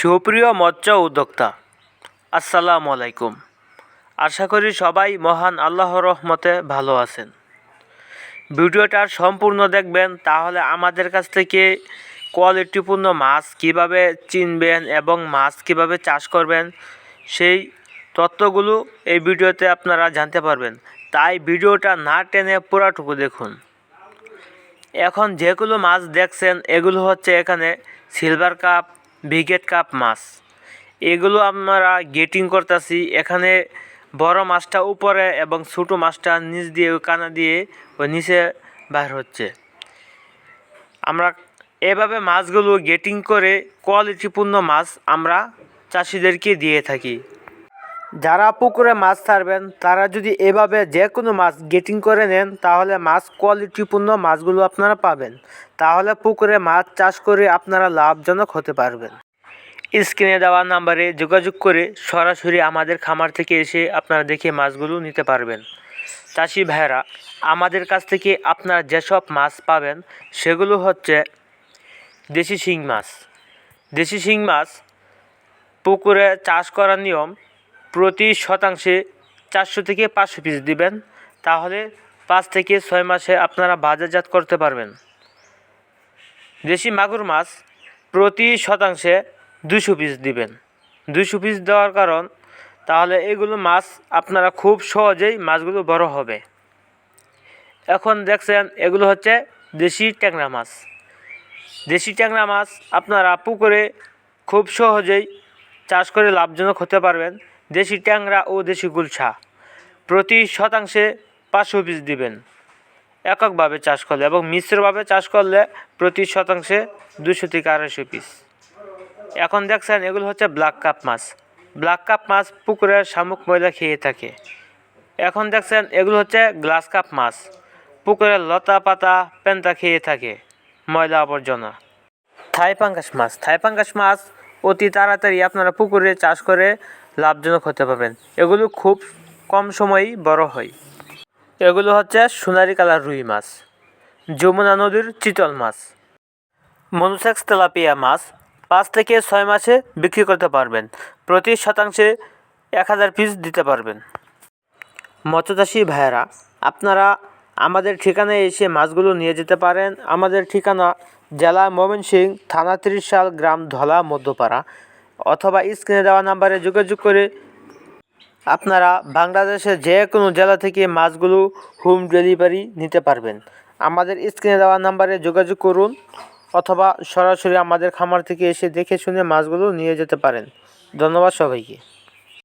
সুপ্রিয় মৎস্য উদ্যোক্তা, আসসালামু আলাইকুম। আশা করি সবাই মহান আল্লাহর রহমতে ভালো আছেন। ভিডিওটার সম্পূর্ণ দেখবেন, তাহলে আমাদের কাছ থেকে কোয়ালিটিপূর্ণ মাছ কীভাবে চিনবেন এবং মাছ কীভাবে চাষ করবেন, সেই তত্ত্বগুলো এই ভিডিওতে আপনারা জানতে পারবেন। তাই ভিডিওটা না টেনে পুরাটুকু দেখুন। এখন যেগুলো মাছ দেখছেন, এগুলো হচ্ছে এখানে সিলভার কাপ ব্রিগেড কাপ মাছ। এগুলো আমরা গেটিং করতেছি। এখানে বড় মাছটা উপরে এবং ছোটো মাছটা নিচ দিয়ে কানা দিয়ে ও নিচে বার হচ্ছে। আমরা এভাবে মাছগুলো গেটিং করে কোয়ালিটিপূর্ণ মাছ আমরা চাষিদেরকে দিয়ে থাকি। যারা পুকুরে মাছ ছাড়বেন, তারা যদি এভাবে যে কোনো মাছ গেটিং করে নেন, তাহলে মাছ কোয়ালিটিপূর্ণ মাছগুলো আপনারা পাবেন। তাহলে পুকুরে মাছ চাষ করে আপনারা লাভজনক হতে পারবেন। স্ক্রিনে দেওয়া নাম্বারে যোগাযোগ করে সরাসরি আমাদের খামার থেকে এসে আপনারা দেখে মাছগুলো নিতে পারবেন। চাষি ভাইয়েরা, আমাদের কাছ থেকে আপনারা যেসব মাছ পাবেন, সেগুলো হচ্ছে দেশি শিং মাছ। দেশি শিং মাছ পুকুরে চাষ করার নিয়ম প্রতি শতাংশে চারশো থেকে পাঁচশো পিস দিবেন, তাহলে পাঁচ থেকে ছয় মাসে আপনারা বাজারজাত করতে পারবেন। দেশি মাগুর মাছ প্রতি শতাংশে দুশো পিস দিবেন। দুশো পিস দেওয়ার কারণ, তাহলে এগুলো মাছ আপনারা খুব সহজেই মাছগুলো বড় হবে। এখন দেখছেন, এগুলো হচ্ছে দেশি ট্যাংরা মাছ। দেশি ট্যাংরা মাছ আপনারা পুকুরে খুব সহজেই চাষ করে লাভজনক হতে পারবেন। দেশি ট্যাংরা ও দেশি গুলশা। প্রতি শতাংশে পাঁচশো পিস দিবেন। এককভাবে চাষ করলে এবং মিশ্রভাবে চাষ করলে প্রতি শতাংশে দুশো থেকে আড়াইশো পিস। এখন দেখছেন এগুলো হচ্ছে ব্ল্যাক কাপ মাছ। ব্ল্যাক কাপ মাছ পুকুরের শামুক ময়লা খেয়ে থাকে। এখন দেখছেন এগুলো হচ্ছে গ্লাস কাপ মাছ। পুকুরের লতা পাতা, পেন্তা খেয়ে থাকে ময়লা আবর্জনা। থাই পাঙ্গাস মাছ। থাই পাঙ্গাস মাছ অতি তাড়াতাড়ি আপনারা পুকুরে চাষ করে লাভজনক হতে পারবেন। এগুলো খুব কম সময়েই বড় হয়। এগুলো হচ্ছে সোনারি কালার রুই মাছ, যমুনা নদীর চিতল মাছ, মনুসেক্স তেলাপিয়া মাছ। পাঁচ থেকে ছয় মাসে বিক্রি করতে পারবেন। প্রতি শতাংশে এক হাজার পিস দিতে পারবেন। মৎস্যচাষী ভাইয়েরা, আপনারা আমাদের ঠিকানায় এসে মাছগুলো নিয়ে যেতে পারেন। আমাদের ঠিকানা জেলা ময়মনসিং থানা ত্রিশাল গ্রাম ধলা মধ্যপাড়া। অথবা স্ক্রিনে দেওয়া নাম্বারে যোগাযোগ করে আপনারা বাংলাদেশের যে কোনো জেলা থেকে মাছগুলো হোম ডেলিভারি নিতে পারবেন। আমাদের স্ক্রিনে দেওয়া নাম্বারে যোগাযোগ করুন অথবা সরাসরি আমাদের খামার থেকে এসে দেখে শুনে মাছগুলো নিয়ে যেতে পারেন। ধন্যবাদ সবাইকে।